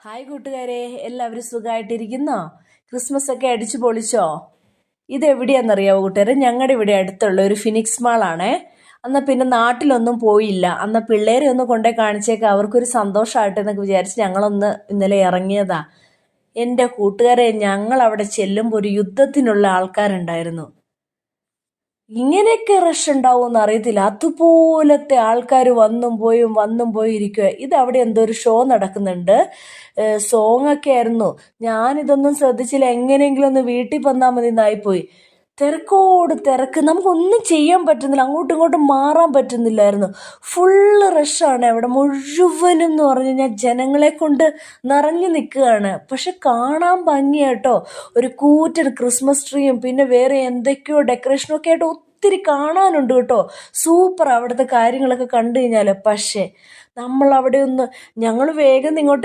Hi കൂട്ടുകാരെ എല്ലാവരും സുഖമായിട്ടിരിക്കുന്നോ? ക്രിസ്മസ് ഒക്കെ അടിച്ചു പൊളിച്ചോ? ഇതെവിടെയാണെന്നറിയാവോ കൂട്ടുകാരെ? ഞങ്ങളുടെ ഇവിടെ അടുത്തുള്ള ഒരു ഫിനിക്സ് മാളാണേ. എന്നാൽ പിന്നെ നാട്ടിലൊന്നും പോയില്ല. അന്ന് പിള്ളേരെ ഒന്ന് കൊണ്ടേ കാണിച്ചേക്കാം. അവർക്കൊരു സന്തോഷമായിട്ട് എന്നൊക്കെ വിചാരിച്ച് ഞങ്ങളൊന്ന് ഇന്നലെ ഇറങ്ങിയതാ. എന്റെ കൂട്ടുകാരെ ഞങ്ങൾ അവിടെ ചെല്ലുമ്പോൾ ഒരു യുദ്ധത്തിനുള്ള ആൾക്കാരുണ്ടായിരുന്നു. ഇങ്ങനെയൊക്കെ റഷ് ഉണ്ടാവുമെന്ന് അറിയത്തില്ല. അതുപോലത്തെ ആൾക്കാർ വന്നും പോയും വന്നും പോയി ഇരിക്കുക ഇത് അവിടെ എന്തോ ഒരു ഷോ നടക്കുന്നുണ്ട്. സോങ് ഒക്കെ ആയിരുന്നു. ഞാനിതൊന്നും ശ്രദ്ധിച്ചില്ല. എങ്ങനെയെങ്കിലും ഒന്ന് വീട്ടിൽ വന്നാൽ മതി എന്നായിപ്പോയി തിരക്കോട് തിരക്ക്. നമുക്കൊന്നും ചെയ്യാൻ പറ്റുന്നില്ല. അങ്ങോട്ടും ഇങ്ങോട്ടും മാറാൻ പറ്റുന്നില്ലായിരുന്നു. ഫുള്ള് റഷാണ് അവിടെ. മുഴുവനും എന്ന് പറഞ്ഞു കഴിഞ്ഞാൽ ജനങ്ങളെ കൊണ്ട് നിറഞ്ഞു നിൽക്കുകയാണ്. പക്ഷെ കാണാൻ ഭംഗിയാട്ടോ. ഒരു കൂറ്റൻ ക്രിസ്മസ് ട്രീയും പിന്നെ വേറെ എന്തൊക്കെയോ ഡെക്കറേഷനൊക്കെ ആയിട്ട് ഒത്തിരി കാണാനുണ്ട് കേട്ടോ. സൂപ്പർ അവിടുത്തെ കാര്യങ്ങളൊക്കെ കണ്ടു കഴിഞ്ഞാൽ പക്ഷേ നമ്മൾ അവിടെ ഒന്ന് ഞങ്ങൾ വേഗം ഇങ്ങോട്ട്